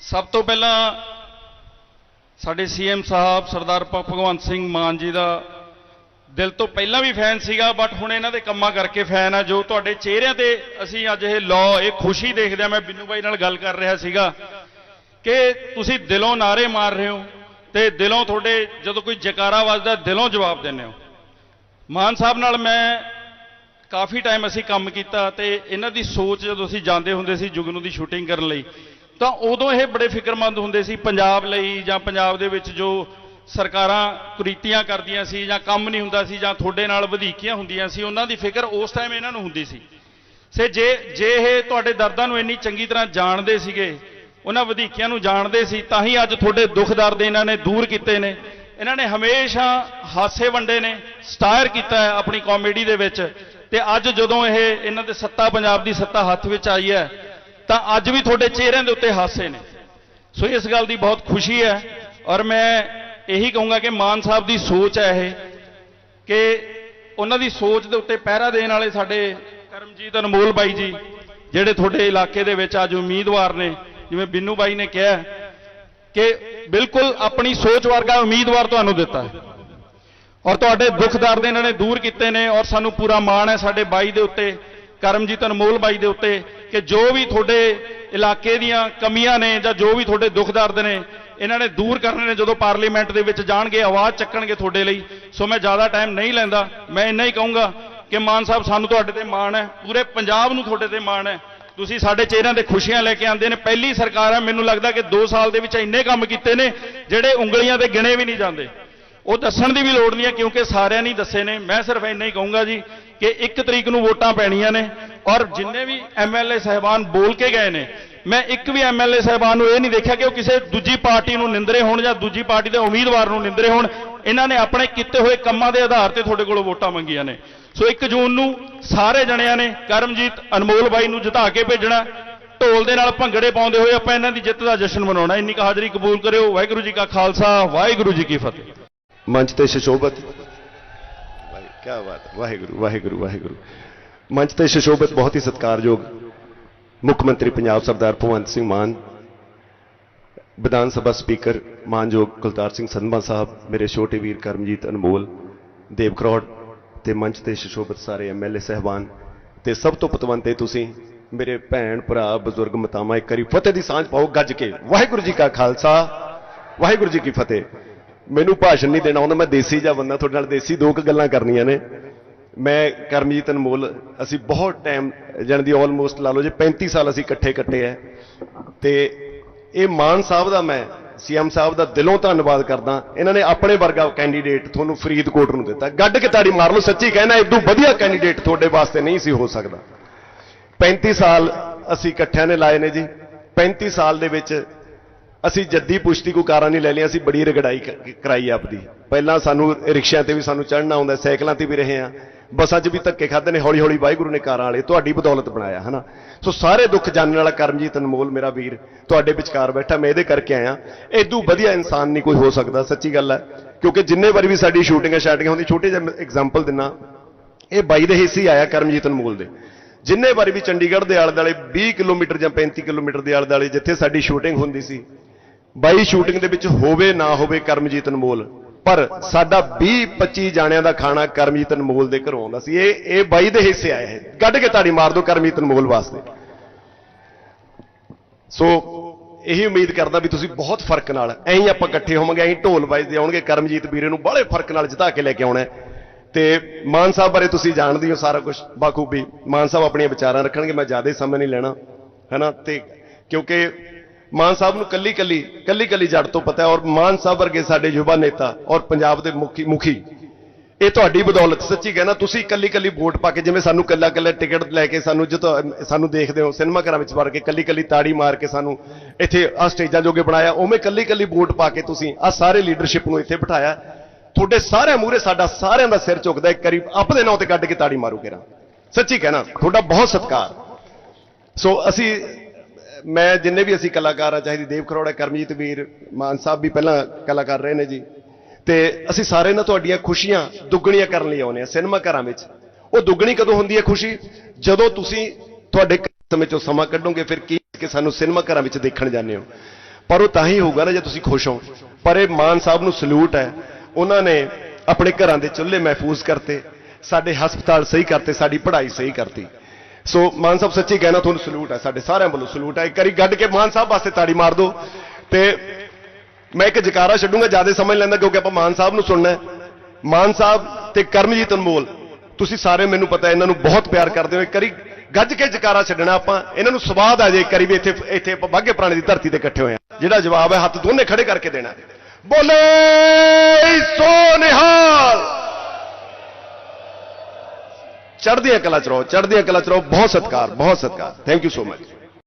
ਸਭ ਤੋਂ ਪਹਿਲਾਂ ਸਾਡੇ ਸੀਐਮ ਸਾਹਿਬ ਸਰਦਾਰ ਭਗਵੰਤ ਸਿੰਘ ਮਾਨ ਜੀ ਦਾ ਦਿਲ ਤੋਂ ਪਹਿਲਾਂ ਵੀ ਫੈਨ ਸੀਗਾ ਬਟ ਹੁਣ ਇਹਨਾਂ ਦੇ ਕੰਮਾਂ ਕਰਕੇ ਫੈਨ ਆ, ਜੋ ਤੁਹਾਡੇ ਚਿਹਰਿਆਂ ਤੇ ਅਸੀਂ ਅੱਜ ਇਹ ਲਾਅ ਇਹ ਖੁਸ਼ੀ ਦੇਖਦੇ ਆ, ਮੈਂ ਬਿੰਨੂ ਬਾਈ ਨਾਲ ਗੱਲ ਕਰ ਰਿਹਾ ਸੀਗਾ ਕਿ ਤੁਸੀਂ ਦਿਲੋਂ ਨਾਰੇ ਮਾਰ ਰਹੇ ਹੋ ਤੇ ਦਿਲੋਂ ਤੁਹਾਡੇ ਜਦੋਂ ਕੋਈ ਜਕਾਰਾ ਵੱਜਦਾ, ਦਿਲੋਂ ਜਵਾਬ ਦਿੰਦੇ ਹੋ। ਮਾਨ ਸਾਹਿਬ ਨਾਲ ਮੈਂ ਕਾਫੀ ਟਾਈਮ ਅਸੀਂ ਕੰਮ ਕੀਤਾ ਤੇ ਇਹਨਾਂ ਦੀ ਸੋਚ ਜਦੋਂ ਅਸੀਂ ਜਾਂਦੇ ਹੁੰਦੇ ਸੀ ਜੁਗਨੂ ਦੀ ਸ਼ੂਟਿੰਗ ਕਰਨ ਲਈ ਤਾਂ ਉਦੋਂ ਇਹ ਬੜੇ ਫਿਕਰਮੰਦ ਹੁੰਦੇ ਸੀ ਪੰਜਾਬ ਲਈ ਜਾਂ ਪੰਜਾਬ ਦੇ ਵਿੱਚ ਜੋ ਸਰਕਾਰਾਂ ਕੁਰੀਤੀਆਂ ਕਰਦੀਆਂ ਸੀ ਜਾਂ ਕੰਮ ਨਹੀਂ ਹੁੰਦਾ ਸੀ ਜਾਂ ਤੁਹਾਡੇ ਨਾਲ ਵਧੀਕੀਆਂ ਹੁੰਦੀਆਂ ਸੀ, ਉਹਨਾਂ ਦੀ ਫਿਕਰ ਉਸ ਟਾਈਮ ਇਹਨਾਂ ਨੂੰ ਹੁੰਦੀ ਸੀ। ਸੇ ਜੇ ਜੇ ਇਹ ਤੁਹਾਡੇ ਦਰਦਾਂ ਨੂੰ ਇੰਨੀ ਚੰਗੀ ਤਰ੍ਹਾਂ ਜਾਣਦੇ ਸੀਗੇ, ਉਹਨਾਂ ਵਧੀਕੀਆਂ ਨੂੰ ਜਾਣਦੇ ਸੀ, ਤਾਂ ਹੀ ਅੱਜ ਤੁਹਾਡੇ ਦੁੱਖ ਦਰਦ ਇਹਨਾਂ ਨੇ ਦੂਰ ਕੀਤੇ ਨੇ। ਇਹਨਾਂ ਨੇ ਹਮੇਸ਼ਾ ਹਾਸੇ ਵੰਡੇ ਨੇ, ਸਟਾਇਰ ਕੀਤਾ ਹੈ ਆਪਣੀ ਕਾਮੇਡੀ ਦੇ ਵਿੱਚ। ਤੇ ਅੱਜ ਜਦੋਂ ਇਹ ਇਹਨਾਂ ਦੇ ਸੱਤਾ, ਪੰਜਾਬ ਦੀ ਸੱਤਾ ਹੱਥ ਵਿੱਚ ਆਈ ਹੈ ਤਾਂ ਅੱਜ ਵੀ ਤੁਹਾਡੇ ਚਿਹਰਿਆਂ ਦੇ ਉੱਤੇ ਹਾਸੇ ਨੇ। ਸੋ ਇਸ ਗੱਲ ਦੀ ਬਹੁਤ ਖੁਸ਼ੀ ਹੈ ਔਰ ਮੈਂ ਇਹੀ ਕਹੂੰਗਾ ਕਿ ਮਾਨ ਸਾਹਿਬ ਦੀ ਸੋਚ ਹੈ ਇਹ ਕਿ ਉਹਨਾਂ ਦੀ ਸੋਚ ਦੇ ਉੱਤੇ ਪਹਿਰਾ ਦੇਣ ਵਾਲੇ ਸਾਡੇ ਕਰਮਜੀਤ ਅਨਮੋਲ ਬਾਈ ਜੀ, ਜਿਹੜੇ ਤੁਹਾਡੇ ਇਲਾਕੇ ਦੇ ਵਿੱਚ ਅੱਜ ਉਮੀਦਵਾਰ ਨੇ, ਜਿਵੇਂ ਬਿੰਨੂ ਬਾਈ ਨੇ ਕਿਹਾ ਕਿ ਬਿਲਕੁਲ ਆਪਣੀ ਸੋਚ ਵਰਗਾ ਉਮੀਦਵਾਰ ਤੁਹਾਨੂੰ ਦਿੱਤਾ ਹੈ। ਔਰ ਤੁਹਾਡੇ ਦੁੱਖ ਦਰਦ ਇਹਨਾਂ ਨੇ ਦੂਰ ਕੀਤੇ ਨੇ ਔਰ ਸਾਨੂੰ ਪੂਰਾ ਮਾਣ ਹੈ ਸਾਡੇ ਬਾਈ ਦੇ ਉੱਤੇ, ਕਰਮਜੀਤ ਅਨਮੋਲ ਬਾਈ ਦੇ ਉੱਤੇ। ਕਿ ਜੋ ਵੀ ਤੁਹਾਡੇ ਇਲਾਕੇ ਦੀਆਂ ਕਮੀਆਂ ਨੇ ਜਾਂ ਜੋ ਵੀ ਤੁਹਾਡੇ ਦੁੱਖ ਦਰਦ ਨੇ, ਇਹਨਾਂ ਨੇ ਦੂਰ ਕਰਨੇ ਨੇ ਜਦੋਂ ਪਾਰਲੀਮੈਂਟ ਦੇ ਵਿੱਚ ਜਾਣਗੇ, ਆਵਾਜ਼ ਚੱਕਣਗੇ ਤੁਹਾਡੇ ਲਈ। ਸੋ ਮੈਂ ਜ਼ਿਆਦਾ ਟਾਈਮ ਨਹੀਂ ਲੈਂਦਾ। ਮੈਂ ਇੰਨਾ ਹੀ ਕਹੂੰਗਾ ਕਿ ਮਾਨ ਸਾਹਿਬ ਸਾਨੂੰ ਤੁਹਾਡੇ ਤੇ ਮਾਣ ਹੈ। ਪੂਰੇ ਪੰਜਾਬ ਨੂੰ ਤੁਹਾਡੇ ਤੇ ਮਾਣ ਹੈ। ਤੁਸੀਂ ਸਾਡੇ ਚਿਹਰਿਆਂ ਤੇ ਖੁਸ਼ੀਆਂ ਲੈ ਕੇ ਆਉਂਦੇ ਨੇ। ਪਹਿਲੀ ਸਰਕਾਰ ਹੈ। ਮੈਨੂੰ ਲੱਗਦਾ ਕਿ 2 ਸਾਲ ਦੇ ਵਿੱਚ ਇੰਨੇ ਕੰਮ ਕੀਤੇ ਨੇ, ਜਿਹੜੇ ਉਂਗਲੀਆਂ ਤੇ ਗਿਣੇ ਵੀ ਨਹੀਂ ਜਾਂਦੇ। ਉਹ ਦੱਸਣ ਦੀ ਵੀ ਲੋੜ ਨਹੀਂ ਹੈ, ਕਿਉਂਕਿ ਸਾਰਿਆਂ ਨੇ ਦੱਸੇ ਨੇ। ਮੈਂ ਸਿਰਫ ਇੰਨਾ ਹੀ ਕਹੂੰਗਾ ਜੀ ਕਿ 1 ਤਰੀਕ ਨੂੰ ਵੋਟਾਂ ਪੈਣੀਆਂ ਨੇ। ਔਰ ਜਿੰਨੇ ਵੀ ਐਮਐਲਏ ਸਹਿਬਾਨ ਬੋਲ ਕੇ ਗਏ ਨੇ, ਮੈਂ ਇੱਕ ਵੀ ਐਮਐਲਏ ਸਹਿਬਾਨ ਨੂੰ ਇਹ ਨਹੀਂ ਦੇਖਿਆ ਕਿ ਉਹ ਕਿਸੇ ਦੂਜੀ ਪਾਰਟੀ ਨੂੰ ਨਿੰਦਰੇ ਹੋਣ ਜਾਂ ਦੂਜੀ ਪਾਰਟੀ ਦੇ ਉਮੀਦਵਾਰ ਨੂੰ ਨਿੰਦਰੇ ਹੋਣ। ਇਹਨਾਂ ਨੇ ਆਪਣੇ ਕੀਤੇ ਹੋਏ ਕੰਮਾਂ ਦੇ ਆਧਾਰ ਤੇ ਤੁਹਾਡੇ ਕੋਲੋਂ ਵੋਟਾਂ ਮੰਗੀਆਂ ਨੇ। ਸੋ 1 ਜੂਨ ਨੂੰ ਸਾਰੇ ਜਣਿਆਂ ਨੇ ਕਰਮਜੀਤ ਅਨਮੋਲ ਬਾਈ ਨੂੰ ਜਿਤਾ ਕੇ ਭੇਜਣਾ, ਢੋਲ ਦੇ ਨਾਲ ਭੰਗੜੇ ਪਾਉਂਦੇ ਹੋਏ ਆਪਾਂ ਇਹਨਾਂ ਦੀ ਜਿੱਤ ਦਾ ਜਸ਼ਨ ਮਨਾਉਣਾ। ਇੰਨੀ ਕੁ ਹਾਜ਼ਰੀ ਕਬੂਲ ਕਰਿਓ। ਵਾਹਿਗੁਰੂ ਜੀ ਕਾ ਖਾਲਸਾ, ਵਾਹਿਗੁਰੂ ਜੀ ਕੀ ਫਤਿਹ। ਮੰਚ ਤੇ ਸ਼ਸ਼ੋਭਤ। ਕੀ ਬਾਤ ਵਾਹਿਗੁਰੂ ਵਾਹਿਗੁਰੂ ਵਾਹਿਗੁਰੂ। ਮੰਚ ਤੇ ਸ਼ਸ਼ੋਭਤ ਬਹੁਤ ਹੀ ਸਤਿਕਾਰਯੋਗ ਮੁੱਖ ਮੰਤਰੀ ਪੰਜਾਬ ਸਰਦਾਰ ਭਗਵੰਤ ਸਿੰਘ ਮਾਨ, ਵਿਧਾਨ ਸਭਾ ਸਪੀਕਰ ਮਾਨਯੋਗ ਕੁਲਤਾਰ ਸਿੰਘ ਸੰਧਵਾ ਸਾਹਿਬ, ਮੇਰੇ ਛੋਟੇ ਵੀਰ ਕਰਮਜੀਤ ਅਨਮੋਲ, ਦੇਵ ਕਰੋੜ ਤੇ ਮੰਚ ਤੇ ਸ਼ਸ਼ੋਭਤ ਸਾਰੇ ਐਮਐਲਏ ਸਹਿਬਾਨ ਤੇ ਸਭ ਤੋਂ ਪਤਵੰਤੇ ਤੁਸੀਂ, ਮੇਰੇ ਭੈਣ, ਭਰਾ, ਬਜ਼ੁਰਗ ਮਤਾਮਾ ਇੱਕ ਵਾਰੀ ਫਤਿਹ ਦੀ ਸਾਂਝ ਪਾਓ ਗੱਜ ਕੇ। ਵਾਹਿਗੁਰੂ ਜੀ ਕਾ ਖਾਲਸਾ, ਵਾਹਿਗੁਰੂ ਜੀ ਕੀ ਫਤਿਹ। ਮੈਨੂੰ ਭਾਸ਼ਣ ਨਹੀਂ ਦੇਣਾ ਆਉਂਦਾ ਮੈਂ ਦੇਸੀ ਜਾਂ ਬੰਦਾ ਤੁਹਾਡੇ ਨਾਲ ਦੇਸੀ ਦੋ ਕੁ ਗੱਲਾਂ ਕਰਨੀਆਂ ਨੇ। ਮੈਂ ਕਰਮਜੀਤ ਅਨਮੋਲ, ਅਸੀਂ ਬਹੁਤ ਟਾਈਮ ਜਾਣ ਦੀ ਆਲਮੋਸਟ ਲਾ ਲਓ ਜੇ 35 ਸਾਲ ਅਸੀਂ ਇਕੱਠੇ ਕੱਟੇ ਐ। ਤੇ ਇਹ ਮਾਨ ਸਾਹਿਬ ਦਾ ਮੈਂ ਸੀਐਮ ਸਾਹਿਬ ਦਾ ਦਿਲੋਂ ਧੰਨਵਾਦ ਕਰਦਾ। ਇਹਨਾਂ ਨੇ ਆਪਣੇ ਵਰਗਾ ਕੈਂਡੀਡੇਟ ਤੁਹਾਨੂੰ ਫਰੀਦਕੋਟ ਨੂੰ ਦਿੱਤਾ। ਗੱਡ ਕੇ ਤਾੜੀ ਮਾਰ ਲਓ, ਸੱਚੀ ਕਹਿਣਾ ਇਦੋਂ ਵਧੀਆ ਕੈਂਡੀਡੇਟ ਤੁਹਾਡੇ ਵਾਸਤੇ ਨਹੀਂ ਸੀ ਹੋ ਸਕਦਾ। 35 ਸਾਲ ਅਸੀਂ ਇਕੱਠਿਆਂ ਨੇ ਲਾਏ ਨੇ ਜੀ। 35 ਸਾਲ ਦੇ ਵਿੱਚ ਅਸੀਂ ਜੱਦੀ ਪੁਸ਼ਤੀ ਕੋ ਕਾਰਾਂ ਨਹੀਂ ਲੈ ਲਈਆਂ, ਅਸੀਂ ਬੜੀ ਰਗੜਾਈ ਕਰਾਈ ਆਪਦੀ। ਪਹਿਲਾਂ ਸਾਨੂੰ ਰਿਕਸ਼ਿਆਂ ਤੇ ਵੀ ਸਾਨੂੰ ਚੜ੍ਹਨਾ ਆਉਂਦਾ, ਸਾਈਕਲਾਂ ਤੇ ਵੀ ਰਹੇ ਆ ਬੱਸਾਂ 'ਚ ਵੀ ਧੱਕੇ ਖਾਦੇ ਨੇ ਹੌਲੀ ਹੌਲੀ ਵਾਹਿਗੁਰੂ ਨੇ ਕਾਰਾਂ ਵਾਲੇ ਤੁਹਾਡੀ ਬਦੌਲਤ ਬਣਾਇਆ, ਹਨਾ? ਸੋ ਸਾਰੇ ਦੁੱਖ ਜਾਣਨ ਵਾਲਾ ਕਰਮਜੀਤ ਅਨਮੋਲ ਮੇਰਾ ਵੀਰ, ਤੁਹਾਡੇ ਵਿਚਕਾਰ ਬੈਠਾ, ਮੈਂ ਇਹਦੇ ਕਰਕੇ ਆਇਆ। ਇਦੋਂ ਵਧੀਆ ਇਨਸਾਨ ਨਹੀਂ ਕੋਈ ਹੋ ਸਕਦਾ, ਸੱਚੀ ਗੱਲ ਹੈ। ਕਿਉਂਕਿ ਜਿੰਨੇ ਵਾਰੀ ਵੀ ਸਾਡੀ ਸ਼ੂਟਿੰਗਾਂ, ਸ਼ਾਟਿੰਗਾਂ ਹੁੰਦੀ ਛੋਟੇ ਜਿਹਾ ਐਗਜ਼ਾਮਪਲ ਦਿੰਨਾ, ਇਹ ਬਾਈ ਦੇ ਹਿੱਸੇ ਆਇਆ ਕਰਮਜੀਤ ਅਨਮੋਲ ਦੇ। ਜਿੰਨੇ ਵਾਰੀ ਵੀ ਚੰਡੀਗੜ੍ਹ ਦੇ ਆਲੇ ਦੁਆਲੇ 20 ਕਿਲੋਮੀਟਰ ਜਾਂ 35 ਕਿਲੋਮੀਟਰ ਦੇ ਆਲੇ ਦੁਆਲੇ ਜਿੱਥੇ ਸਾਡੀ ਸ਼ੂਟਿੰਗ ਹੁੰਦੀ ਸੀ, ਬਾਈ ਸ਼ੂਟਿੰਗ ਦੇ ਵਿੱਚ ਹੋਵੇ ਨਾ ਹੋਵੇ ਕਰਮਜੀਤ ਅਨਮੋਲ ਪਰ ਸਾਡਾ 20 25 ਜਾਣਿਆਂ ਦਾ ਖਾਣਾ ਕਰਮਜੀਤ ਅਨਮੋਲ ਦੇ ਘਰੋਂ ਆਉਂਦਾ ਸੀ। ਇਹ ਇਹ ਬਾਈ ਦੇ ਹਿੱਸੇ ਆਇਆ ਹੈ ਕੱਢ ਕੇ ਤਾੜੀ ਮਾਰ ਦਿਓ ਕਰਮਜੀਤ ਅਨਮੋਲ ਵਾਸਤੇ। ਸੋ ਇਹੀ ਉਮੀਦ ਕਰਦਾ ਵੀ ਤੁਸੀਂ ਬਹੁਤ ਫ਼ਰਕ ਨਾਲ, ਐਂ ਆਪਾਂ ਇਕੱਠੇ ਹੋਵਾਂਗੇ, ਐਂ ਹੀ ਢੋਲ ਵੱਜਦੇ ਆਉਣਗੇ, ਕਰਮਜੀਤ ਵੀਰੇ ਨੂੰ ਬੜੇ ਫ਼ਰਕ ਨਾਲ ਜਿਤਾ ਕੇ ਲੈ ਕੇ ਆਉਣਾ ਤੇ ਮਾਨ ਸਾਹਿਬ ਬਾਰੇ ਤੁਸੀਂ ਜਾਣਦੇ ਹੋ ਸਾਰਾ ਕੁਝ ਬਾਖੂਬੀ ਮਾਨ ਸਾਹਿਬ ਆਪਣੀਆਂ ਵਿਚਾਰਾਂ ਰੱਖਣਗੇ, ਮੈਂ ਜ਼ਿਆਦਾ ਸਮਾਂ ਨਹੀਂ ਲੈਣਾ, ਹੈਨਾ? ਤੇ ਕਿਉਂਕਿ ਮਾਨ ਸਾਹਿਬ ਨੂੰ ਕੱਲੀ ਕੱਲੀ ਕੱਲੀ ਕੱਲੀ ਜੜ ਤੋਂ ਪਤਾ ਹੈ ਔਰ ਮਾਨ ਸਾਹਿਬ ਵਰਗੇ ਸਾਡੇ ਯੁਵਾ ਨੇਤਾ ਔਰ ਪੰਜਾਬ ਦੇ ਮੁਖੀ ਮੁਖੀ, ਇਹ ਤੁਹਾਡੀ ਬਦੌਲਤ ਸੱਚੀ ਕਹਿਣਾ ਤੁਸੀਂ ਕੱਲੀ ਕੱਲੀ ਵੋਟ ਪਾ ਕੇ ਜਿਵੇਂ ਸਾਨੂੰ ਕੱਲਾ ਕੱਲਾ ਟਿਕਟ ਲੈ ਕੇ ਸਾਨੂੰ ਜਦੋਂ ਸਾਨੂੰ ਦੇਖਦੇ ਹੋ, ਸਿਨੇਮਾ ਘਰਾਂ ਵਿੱਚ ਵੜ ਕੇ ਕੱਲੀ ਕੱਲੀ ਤਾੜੀ ਮਾਰ ਕੇ ਸਾਨੂੰ ਇੱਥੇ ਆ ਸਟੇਜਾਂ ਜੋਗੇ ਬਣਾਇਆ, ਉਵੇਂ ਕੱਲੀ ਕੱਲੀ ਵੋਟ ਪਾ ਕੇ ਤੁਸੀਂ ਆ ਸਾਰੇ ਲੀਡਰਸ਼ਿਪ ਨੂੰ ਇੱਥੇ ਬਿਠਾਇਆ। ਤੁਹਾਡੇ ਸਾਰਿਆਂ ਮੂਹਰੇ ਸਾਡਾ ਸਾਰਿਆਂ ਦਾ ਸਿਰ ਝੁਕਦਾ ਇੱਕ ਕਰੀਬ ਆਪਦੇ ਨਾਂ ਤੇ ਕੱਢ ਕੇ ਤਾੜੀ ਮਾਰੂ ਕੇਰਾ ਸੱਚੀ ਕਹਿਣਾ, ਤੁਹਾਡਾ ਬਹੁਤ ਸਤਿਕਾਰ। ਸੋ ਅਸੀਂ ਮੈਂ ਜਿੰਨੇ ਵੀ ਅਸੀਂ ਕਲਾਕਾਰ ਆ, ਚਾਹੇ ਦੀ ਦੇਵ ਖਰੋੜਾ, ਕਰਮਜੀਤ ਵੀਰ, ਮਾਨ ਸਾਹਿਬ ਵੀ ਪਹਿਲਾਂ ਕਲਾਕਾਰ ਰਹੇ ਨੇ ਜੀ, ਤੇ ਅਸੀਂ ਸਾਰੇ ਨਾ ਤੁਹਾਡੀਆਂ ਖੁਸ਼ੀਆਂ ਦੁੱਗਣੀਆਂ ਕਰਨ ਲਈ ਆਉਨੇ ਆ ਸਿਨੇਮਾ ਘਰਾਂ ਵਿੱਚ। ਉਹ ਦੁੱਗਣੀ ਕਦੋਂ ਹੁੰਦੀ ਹੈ ਖੁਸ਼ੀ? ਜਦੋਂ ਤੁਸੀਂ ਤੁਹਾਡੇ ਸਮੇਂ ਚੋਂ ਸਮਾਂ ਕੱਢੋਗੇ, ਫਿਰ ਕੀ ਕਿ ਸਾਨੂੰ ਸਿਨੇਮਾ ਘਰਾਂ ਵਿੱਚ ਦੇਖਣ ਜਾਂਦੇ ਹੋ? ਪਰ ਉਹ ਤਾਂ ਹੀ ਹੋਊਗਾ ਨਾ ਜੇ ਤੁਸੀਂ ਖੁਸ਼ ਹੋ। ਪਰ ਇਹ ਮਾਨ ਸਾਹਿਬ ਨੂੰ ਸਲੂਟ ਹੈ। ਉਹਨਾਂ ਨੇ ਆਪਣੇ ਘਰਾਂ ਦੇ ਚੁੱਲ੍ਹੇ ਮਹਿਫੂਜ਼ ਕਰਤੇ, ਸਾਡੇ ਹਸਪਤਾਲ ਸਹੀ ਕਰਤੇ, ਸਾਡੀ ਪੜ੍ਹਾਈ ਸਹੀ ਕਰਤੀ। ਸੋ ਮਾਨ ਸਾਹਿਬ ਸੱਚੀ ਕਹਿਣਾ ਤੁਹਾਨੂੰ ਸਲੂਟ ਹੈ, ਸਾਡੇ ਸਾਰਿਆਂ ਵੱਲੋਂ ਸਲੂਟ ਹੈ। ਇੱਕ ਵਾਰੀ ਗੱਡ ਕੇ ਮਾਨ ਸਾਹਿਬ ਵਾਸਤੇ ਤਾੜੀ ਮਾਰ ਦਿਓ ਤੇ ਮੈਂ ਇੱਕ ਜਕਾਰਾ ਛੱਡੂੰਗਾ, ਜ਼ਿਆਦਾ ਸਮਝ ਲੈਂਦਾ ਕਿਉਂਕਿ ਆਪਾਂ ਮਾਨ ਸਾਹਿਬ ਨੂੰ ਸੁਣਨਾ ਹੈ। ਮਾਨ ਸਾਹਿਬ ਤੇ ਕਰਮਜੀਤ ਅਨਮੋਲ, ਤੁਸੀਂ ਸਾਰੇ ਮੈਨੂੰ ਪਤਾ ਇਹਨਾਂ ਨੂੰ ਬਹੁਤ ਪਿਆਰ ਕਰਦੇ ਹੋ। ਇੱਕ ਵਾਰੀ ਗੱਜ ਕੇ ਜਕਾਰਾ ਛੱਡਣਾ ਆਪਾਂ, ਇਹਨਾਂ ਨੂੰ ਸਵਾਦ ਆ ਜੇ ਕਰੀ ਵੀ ਇੱਥੇ ਇੱਥੇ ਆਪਾਂ ਬਾਗੇ ਪੁਰਾਣੇ ਦੀ ਧਰਤੀ ਤੇ ਇਕੱਠੇ ਹੋਏ ਆ ਜਿਹੜਾ ਜਵਾਬ ਹੈ, ਹੱਥ ਦੋਨੇ ਖੜੇ ਕਰਕੇ ਦੇਣਾ। ਬੋਲੇ ਸੋ ਨਿਹਾਲ! ਚੜ੍ਹਦੀਆਂ ਕਲਾ ਚ ਰਹੋ, ਚੜ੍ਹਦੀਆਂ ਕਲਾ ਚ ਰਹੋ। ਬਹੁਤ ਸਤਿਕਾਰ ਬਹੁਤ ਸਤਿਕਾਰ। Thank you so much